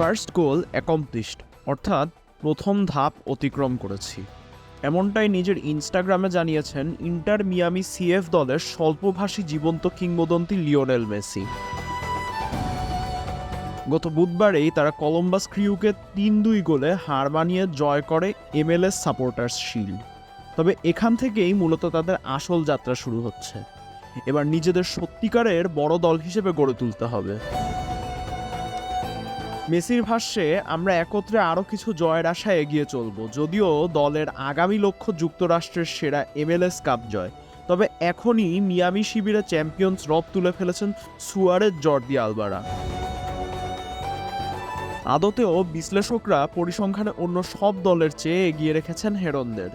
First গোল accomplished অর্থাৎ প্রথম ধাপ অতিক্রম করেছি। এমনটাই নিজের ইনস্টাগ্রামে জানিয়েছেন ইন্টার মিয়ামি সিএফ দলের স্বল্পভাষী জীবন্ত কিংবদন্তি লিওনেল মেসি। গত বুধবারেই তারা কলম্বাস ক্রিউকে তিন দুই গোলে হার মানিয়ে জয় করে এমএলএস সাপোর্টার্স শিল্ড তবে এখান থেকেই মূলত তাদের আসল যাত্রা শুরু হচ্ছে। এবার নিজেদের সত্যিকারের বড় দল হিসেবে গড়ে তুলতে হবে। মেসির ভাষ্যে, আমরা একত্রে আরও কিছু জয়ের আশায় এগিয়ে চলব, যদিও দলের আগামী লক্ষ্য যুক্তরাষ্ট্রের সেরা এমএলএস কাপ জয়। তবে এখনই মিয়ামি শিবিরে চ্যাম্পিয়ন্স রব তুলে ফেলেছেন সুয়ারের জর্দি আলবারা। আদতেও বিশ্লেষকরা পরিসংখ্যানে অন্য সব দলের চেয়ে এগিয়ে রেখেছেন হেরনদের।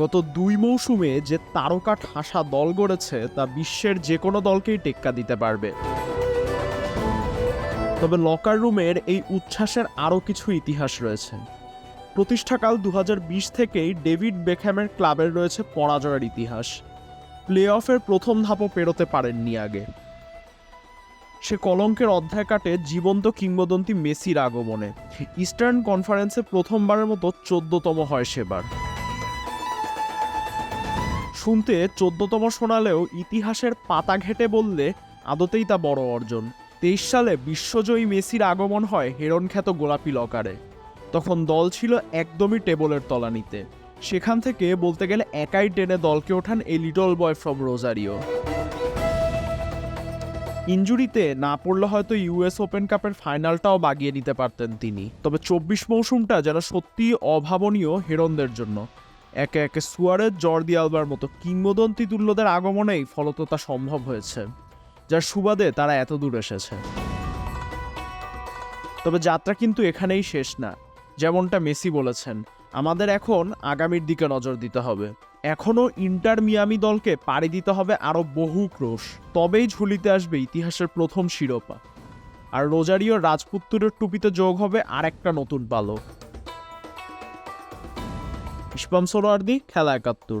গত দুই মৌসুমে যে তারকা ঠাসা দল গড়েছে, তা বিশ্বের যে কোনো দলকেই টেক্কা দিতে পারবে। তবে লকার রুমের এই উচ্ছ্বাসের আরও কিছু ইতিহাস রয়েছে। প্রতিষ্ঠাকাল দু হাজার বিশ থেকেই ডেভিড বেকহ্যামের ক্লাবের রয়েছে পরাজয়ের ইতিহাস। প্লে অফের প্রথম ধাপও পেরোতে পারেননি আগে। সে কলঙ্কের অধ্যায় কাটে জীবন্ত কিংবদন্তি মেসির আগমনে। ইস্টার্ন কনফারেন্সে প্রথমবারের মতো চোদ্দতম হয় সেবার। শুনতে চোদ্দতম শোনালেও ইতিহাসের পাতা ঘেটে বললে আদতেই তা বড় অর্জন। তেইশ সালে বিশ্বজয়ী মেসির আগমন হয় হেরনখ্যাত গোলাপি লকারে। তখন দল ছিল একদমই টেবলের তলানিতে। সেখান থেকে বলতে গেলে একাই টেনে দলকে ওঠান এই লিটল বয় ফ্রম রোজারিও। ইঞ্জুরিতে না পড়লে হয়তো ইউএস ওপেন কাপের ফাইনালটাও বাগিয়ে নিতে পারতেন তিনি। তবে চব্বিশ মৌসুমটা যেন সত্যিই অভাবনীয় হেরনদের জন্য। একে একে সুয়ারের জর্দি আলবার মতো কিংবদন্তি তুল্যদের আগমনেই ফলত তা সম্ভব হয়েছে। যার সুবাদে তারা এত দূর এসেছে। তবে যাত্রা কিন্তু এখানেই শেষ না, যেমনটা মেসি বলেছেন। আমাদের এখন আগামীর দিকে নজর দিতে হবে। এখনও ইন্টার মিয়ামি দলকে পাড়ি দিতে হবে আরও বহু ক্রোশ। তবেই ঝুলিতে আসবে ইতিহাসের প্রথম শিরোপা। আর রোজারিও রাজপুত্তুরের টুপিতে যোগ হবে আর একটা নতুন পালক। ইস্পাম সোলোয়ার্দি খেলা একাত্তর।